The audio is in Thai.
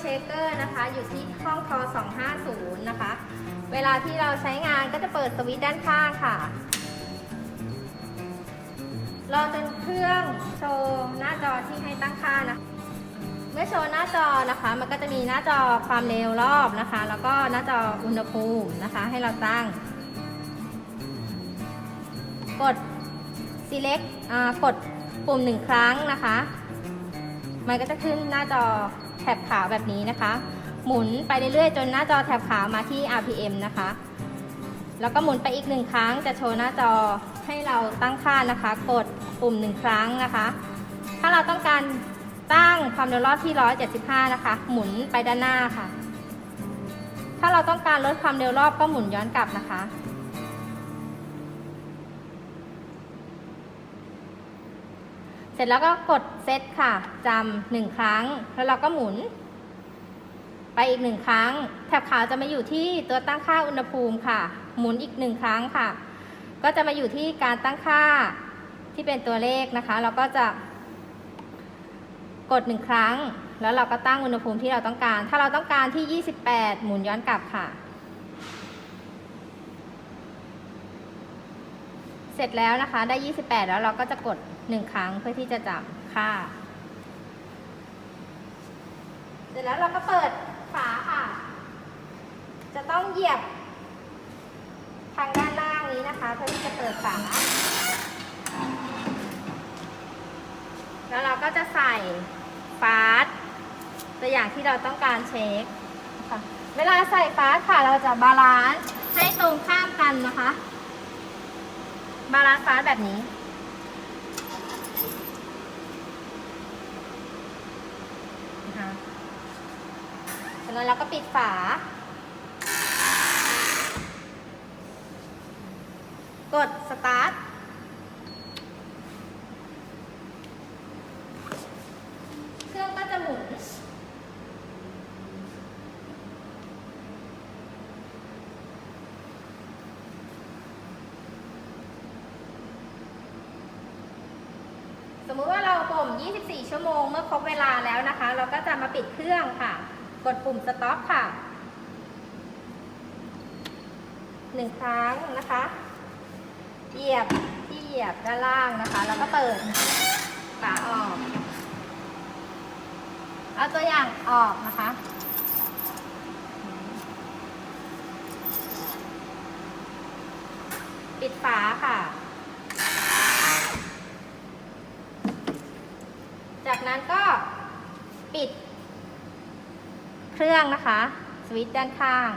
เชคเกอร์นะคะ อยู่ที่ห้องทอ250 นะคะ เวลาที่เราใช้งานก็จะเปิดสวิตช์ด้านข้างค่ะ รอจนเครื่องโชว์หน้าจอที่ให้ตั้งค่านะ เมื่อโชว์หน้าจอนะคะ มันก็จะมีหน้าจอความเร็วรอบนะคะ แล้วก็หน้าจออุณหภูมินะคะ ให้เราตั้ง กด select กดปุ่มหนึ่งครั้งนะคะ มันก็จะขึ้นหน้าจอแถบขาวแบบนี้นะคะ หมุนไปเรื่อยๆ จนหน้าจอแถบขาวมาที่ RPM นะคะ แล้วก็หมุนไปอีกหนึ่งครั้งจะโชว์หน้าจอให้เราตั้งค่านะคะ กดปุ่มหนึ่งครั้งนะคะ ถ้าเราต้องการตั้งความเร็วรอบที่ 175 นะคะ หมุนไปด้านหน้าค่ะ ถ้าเราต้องการลดความเร็วรอบก็หมุนย้อนกลับนะคะ เสร็จแล้วก็กดเซตค่ะจำหนึ่งครั้ง แล้วเราก็หมุน ไปอีกหนึ่งครั้ง แถบขาวจะมาอยู่ที่ตัวตั้งค่าอุณหภูมิค่ะ หมุนอีกหนึ่งครั้งค่ะ ก็จะมาอยู่ที่การตั้งค่าที่เป็นตัวเลขนะคะ เราก็จะ กดหนึ่งครั้ง แล้วเราก็ตั้งอุณหภูมิที่เราต้องการ ถ้าเราต้องการที่ 28 หมุนย้อนกลับค่ะ เส ร็จแล้วนะคะ ได้ 28 แล้วเราก็จะกด 1 ครั้งเพื่อที่จะจับค่า เสร็จแล้วเราก็เปิดฝาค่ะ จะต้องเหยียบทางด้านล่างนี้นะคะ เพื่อที่จะเปิดฝา แล้วเราก็จะใส่ฟาสตัวอย่างที่เราต้องการเช็คเวลาใส่ฟาสค่ะเราจะบาลานซ์ให้ตรงข้ามกันนะคะ บาลานซ์ฟาสแบบนี้ นะคะจากนั้นเราก็ปิดฝา กดสตาร์ท เครื่องก็จะหมุน ส มมุติว่าเราบ่ม 24 ชั่วโมงเมื่อครบเวลาแล้วนะคะ เราก็จะมาปิดเครื่องค่ะ กดปุ่ม stop ค่ะหนึ่งครั้งนะคะ เหยียบที่เหยียบด้านล่างนะคะ แล้วก็เปิดฝาออก เอาตัวอย่างออกนะคะ ปิดฝาค่ะ จากนั้นก็ปิดเครื่องนะคะ สวิตช์ด้านข้าง